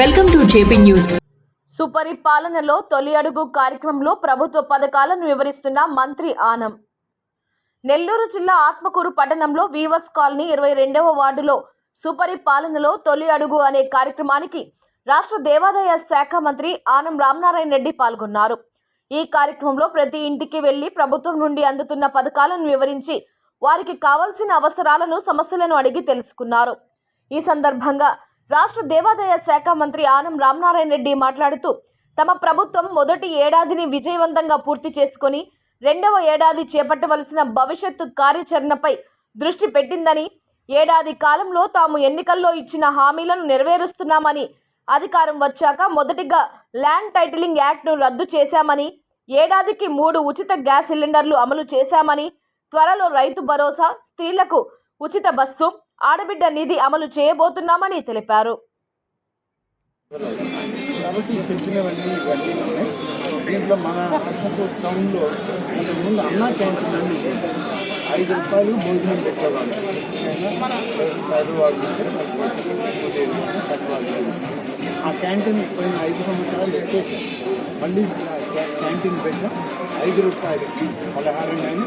Welcome to JP news సుపరిపాలనలో తొలి అడుగు కార్యక్రమంలో ప్రభుత్వ పథకాలను వివరిస్తున్న మంత్రి ఆనం. నెల్లూరు జిల్లా ఆత్మకూరు పట్టణంలో వీవర్స్ కాలనీ ఇరవై రెండవ వార్డులో సుపరిపాలనలో తొలి అడుగు అనే కార్యక్రమానికి రాష్ట్ర దేవాదాయ శాఖ మంత్రి ఆనం రామనారాయణ రెడ్డి పాల్గొన్నారు. ఈ కార్యక్రమంలో ప్రతి ఇంటికి వెళ్ళి ప్రభుత్వం నుండి అందుతున్న పథకాలను వివరించి వారికి కావాల్సిన అవసరాలను సమస్యలను అడిగి తెలుసుకున్నారు. ఈ సందర్భంగా రాష్ట్ర దేవాదాయ శాఖ మంత్రి ఆనం రామనారాయణ రెడ్డి మాట్లాడుతూ తమ ప్రభుత్వం మొదటి ఏడాదిని విజయవంతంగా పూర్తి చేసుకొని రెండవ ఏడాది చేపట్టవలసిన భవిష్యత్తు కార్యాచరణపై దృష్టి పెట్టిందని ఏడాది కాలంలో తాము ఎన్నికల్లో ఇచ్చిన హామీలను నెరవేరుస్తున్నామని అధికారం వచ్చాక మొదటిగా ల్యాండ్ టైటిలింగ్ యాక్ట్ను రద్దు చేశామని ఏడాదికి మూడు ఉచిత గ్యాస్ సిలిండర్లు అమలు చేశామని త్వరలో రైతు భరోసా స్త్రీలకు ఉచిత బస్సు ఆడబిడ్డ నిధి అమలు చేయబోతున్నామని తెలిపారు. దీంట్లో మన అర్థపూర్ టౌన్లో ముందు అన్నా క్యాంటీన్ అని ఐదు రూపాయలు భోజనం పెట్టేవాళ్ళు. పేదవాళ్ళు ఆ క్యాంటీన్ పోయిన ఐదు సంవత్సరాలు ఎక్కేసాం మళ్ళీ క్యాంటీన్ పెట్టాం. ఐదు రూపాయలు పదహారు కానీ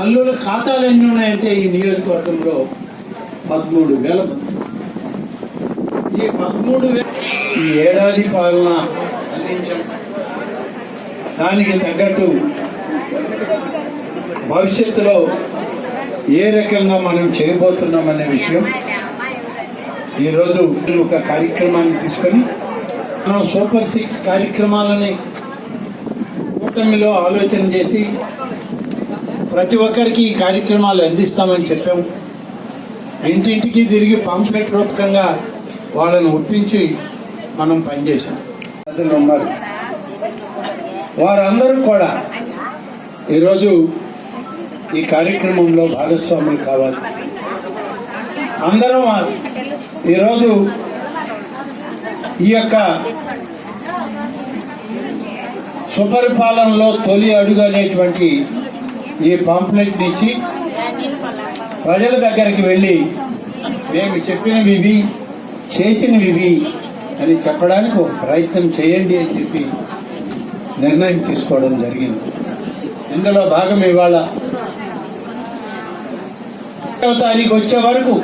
కల్లుల ఖాతాలు ఎన్ని ఉన్నాయంటే ఈ నియోజకవర్గంలో పదమూడు వేల ఈ పదమూడు వేల ఈ ఏడాది పాలన అందించాం. దానికి తగ్గట్టు భవిష్యత్తులో ఏ రకంగా మనం చేయబోతున్నామనే విషయం ఈరోజు ఒక కార్యక్రమాన్ని తీసుకొని మనం సూపర్ సిక్స్ కార్యక్రమాలని కూటమిలో ఆలోచన చేసి ప్రతి ఒక్కరికి ఈ కార్యక్రమాలు అందిస్తామని చెప్పాం ఇంటింటికి తిరిగి పాంప్లెట్ రూపకంగా వాళ్ళని ఒప్పించి మనం పనిచేసాం ఉన్నారు. వారందరూ కూడా ఈరోజు ఈ కార్యక్రమంలో భాగస్వాములు కావాలి. అందరం ఈరోజు ఈ యొక్క సుపరిపాలనలో తొలి అడుగు అనేటువంటి ఈ పాంప్లెట్ ఇచ్చి ప్రజల దగ్గరికి వెళ్ళి మేము చెప్పినవి ఇవి చేసినవి ఇవి అని చెప్పడానికి ఒక ప్రయత్నం చేయండి అని చెప్పి నిర్ణయం తీసుకోవడం జరిగింది. ఇందులో భాగం ఇవాళ తారీఖు వచ్చే వరకు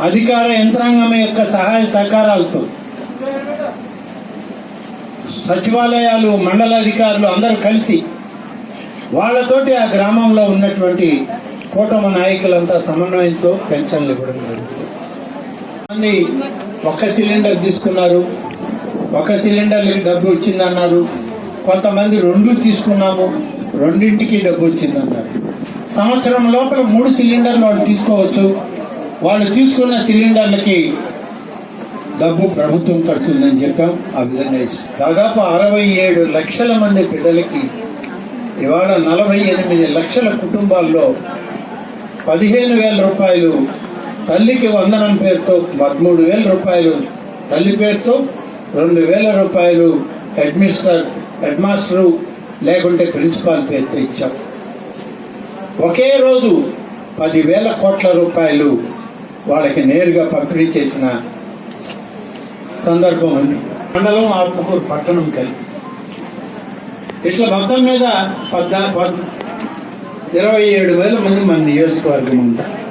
అధికార యంత్రాంగం యొక్క సహాయ సహకారాలతో సచివాలయాలు మండల అధికారులు అందరూ కలిసి వాళ్ళతోటి ఆ గ్రామంలో ఉన్నటువంటి కూటమి నాయకులంతా సమన్వయంతో పెన్షన్లు ఇవ్వడం జరుగుతుంది. మంది ఒక సిలిండర్ తీసుకున్నారు. ఒక సిలిండర్ డబ్బు వచ్చిందన్నారు. కొంతమంది రెండు తీసుకున్నాము. రెండింటికి డబ్బు వచ్చిందన్నారు. సంవత్సరం లోపల మూడు సిలిండర్లు వాళ్ళు తీసుకోవచ్చు. వాళ్ళు తీసుకున్న సిలిండర్లకి డబ్బు ప్రభుత్వం కడుతుందని చెప్పాం. ఆ విధంగా దాదాపు అరవై ఏడు లక్షల మంది పిల్లలకి ఇవాళ నలభై ఎనిమిది లక్షల కుటుంబాల్లో పదిహేను వేల రూపాయలు తల్లికి వందనం పేరుతో పదమూడు వేల రూపాయలు తల్లి పేరుతో రెండు వేల రూపాయలు హెడ్మిస్టర్ హెడ్మాస్టరు హెడ్ మాస్టరు లేకుంటే ప్రిన్సిపాల్ పేరుతో ఇచ్చాం ఒకే రోజు పదివేల కోట్ల రూపాయలు వాళ్ళకి నేరుగా పంపిణీ చేసిన సందర్భం ఉంది. మండలం ఆత్మకూరు పట్టణం కలిపి ఇట్లా మొత్తం మీద పద్నా పద్ ఇరవై ఏడు వేల మంది మన నియోజకవర్గం ఉంటారు